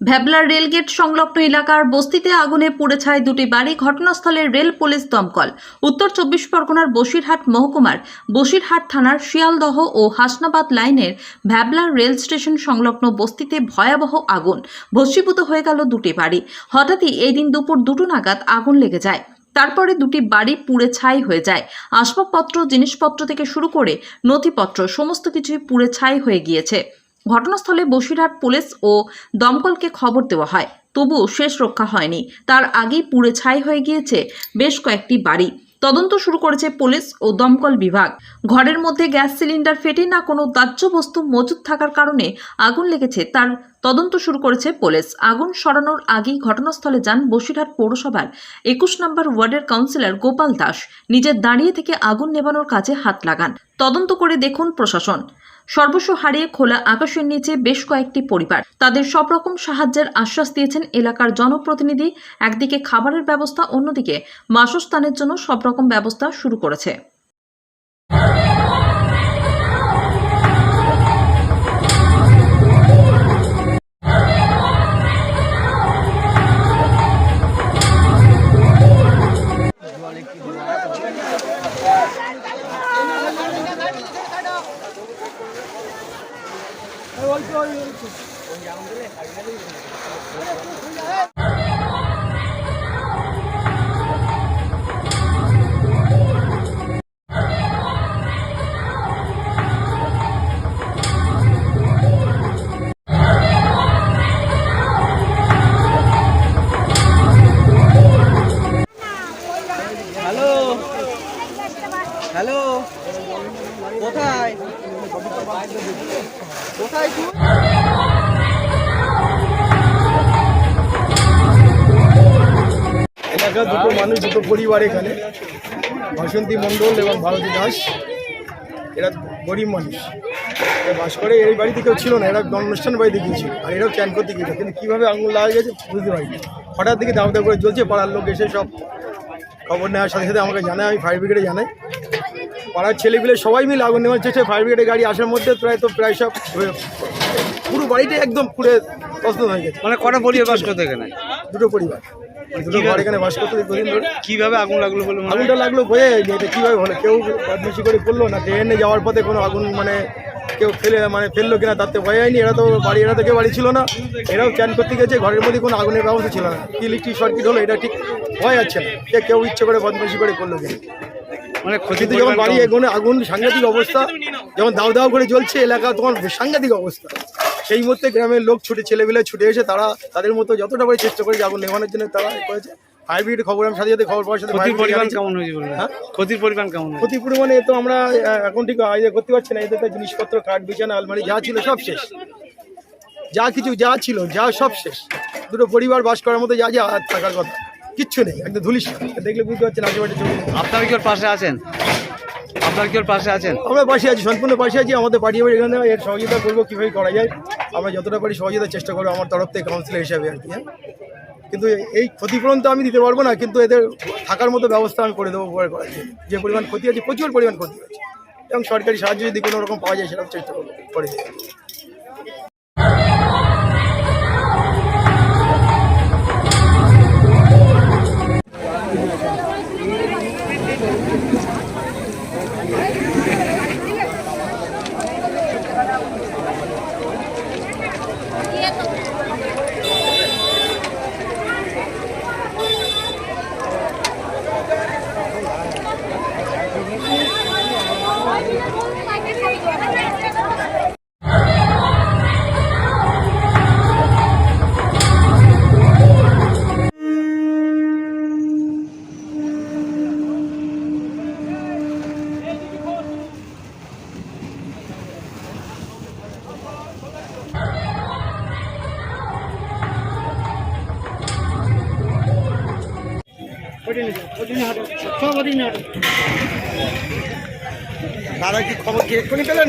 ভ্যাবলার rail gate সংলগ্ন এলাকার বস্তিতে আগুনে পুড়ে ছায় দুটি বাড়ি, ঘটনাস্থলে রেল পুলিশ দমকল। উত্তর চব্বিশ পরগনার বসিরহাট মহকুমার বসিরহাট থানার শিয়ালদহ ও হাসনাবাদ লাইনের ভ্যাবলার রেল স্টেশন সংলগ্ন বস্তিতে ভয়াবহ আগুন ভস্মীভূত হয়ে গেল দুটি বাড়ি। হঠাৎই এই দিন দুপুর দুটো নাগাদ আগুন লেগে যায়। তারপরে দুটি বাড়ি পুড়ে ছাই হয়ে যায়। আসবাবপত্র, জিনিসপত্র থেকে শুরু করে নথিপত্র, সমস্ত কিছুই পুড়ে ছাই হয়ে গিয়েছে। ঘটনাস্থলে বসিরহাট পুলিশ ও দমকলকে খবর দেওয়া হয়। তবুও শেষ রক্ষা হয়নি। তার আগেই পুড়ে ছাই হয়ে গিয়েছে বেশ কয়েকটি বাড়ি। তদন্ত শুরু করেছে পুলিশ ও দমকল বিভাগ। ঘরের মধ্যে গ্যাস সিলিন্ডার ফেটে না কোনো দাহ্য বস্তু মজুদ থাকার কারণে আগুন লেগেছে তার তদন্ত শুরু করেছে পুলিশ। আগুন সরানোর আগেই ঘটনাস্থলে যান বসিরহাট পৌরসভার একুশ নম্বর ওয়ার্ডের কাউন্সিলর গোপাল দাস। নিজের দাঁড়িয়ে থেকে আগুন নেভানোর কাজে হাত লাগান। তদন্ত করে দেখুন প্রশাসন। সর্বস্ব হারিয়ে খোলা আকাশের নিচে বেশ কয়েকটি পরিবার। তাদের সব রকম সাহায্যের আশ্বাস দিয়েছেন এলাকার জনপ্রতিনিধি। একদিকে খাবারের ব্যবস্থা, অন্যদিকে বাসস্থানের জন্য সব রকম ব্যবস্থা শুরু করেছে। Hello hello. কোথায়? কোথায় তুই? এলাকার দুটো মানুষ, দুটো পরিবার এখানে। বাসন্তী মণ্ডল এবং ভারতী দাস। এরা গরিব মানুষ। এরা বাস করে, এই বাড়িতে কেউ ছিল না, এরা অনুষ্ঠান বাড়িতে গিয়েছিল। আর এরাও চ্যান করতে গিয়েছিল। কিন্তু কীভাবে আঙুল লাগা গেছে বুঝতে পারিনি। হঠাৎ দিকে দাম দাম করে জ্বলছে, পাড়ার লোক এসে সব খবর নেওয়ার সাথে সাথে আমাকে জানায়, আমি ফায়ার ব্রিগেডে জানাই। পাড়ার ছেলেপিলে সবাই মিলে আগুন নেওয়ার চেষ্টা ফায়ার ব্রিগেডের গাড়ি আসার মধ্যে প্রায় তো প্রায় সব পুরো বাড়িটা একদম পুড়ে তসন হয়ে গেছে। মানে কটা পরিবার বাস করতে এখানে? দুটো পরিবার। দুটো ঘর এখানে বাস করতে দীর্ঘদিন ধরে। কীভাবে আগুন লাগল বলে আগুনটা লাগল বোঝা যায়নি এটা কীভাবে হলো? কেউ বদমাশি করে করল না? ট্রেনে যাওয়ার পথে কোনো আগুন মানে কেউ ফেলে মানে ফেলল কিনা তাতে বোঝা যায়নি এরা তো বাড়ি এরা তো কেউ বাড়ি ছিল না। এরাও চ্যান করতে গেছে ঘরের মধ্যে কোনো আগুনের ব্যবস্থা ছিল না। ইলেকট্রিক সার্কিট হলো এটা ঠিক ভয় আছে না। যে কেউ ইচ্ছে করে বদমাশি করে করল কিনা। মানে ক্ষতি কিন্তু যখন বাড়ি এগোনে আগুন সাংঘাতিক অবস্থা যখন দাও দাও করে জ্বলছে এলাকা তখন সাংঘাতিক অবস্থা। সেই মুহূর্তে গ্রামের লোক ছুটে ছেলেবেলে ছুটে এসে তারা তাদের মতো যতটা করে চেষ্টা করেছে আগুন নেভানোর জন্য তারা করেছে। হাইব্রিড খবর আমি সাথে সাথে খবর পাওয়ার সাথে ক্ষতির পরিমাণ কেমন হয়েছে হ্যাঁ? ক্ষতির পরিমাণ কেমন হয়েছে? ক্ষতি পরিমাণে তো আমরা এখন ঠিক আইডিয়া করতে পারছি না। এদের জিনিসপত্র কাঠ বিছানা আলমারি যা ছিল সব শেষ। যা কিছু যা ছিল যা সব শেষ। দুটো পরিবার বাস করার মতো যা যা থাকার কথা। কিচ্ছু নেই একদম ধুলিস দেখলে বুঝতে পারছেন আশেপাশে ছবি আপনারা কি ওর পাশে আছেন? আপনারা কি ওর পাশে আছেন? আমরা পাশে আছি সম্পূর্ণ পাশে আছি আমাদের পার্টি এবার এখানে এর সহযোগিতা করব কীভাবে করা যায়। আমরা যতটা পারি সহযোগিতার চেষ্টা করব আমার তরফ থেকে কাউন্সিলর হিসাবে আর কি হ্যাঁ। কিন্তু এই ক্ষতিপূরণ তো আমি দিতে পারব না কিন্তু এদের থাকার মতো ব্যবস্থা আমি করে দেবো উপকার করার জন্য। যে পরিমাণ ক্ষতি আছে প্রচুর পরিমাণ ক্ষতি হয়েছে এবং সরকারি সাহায্য যদি কোনো রকম পাওয়া যায় সেরকম চেষ্টা করব করে দেবো। দাদা কি খবর কি? এক্ষুনি পেলেন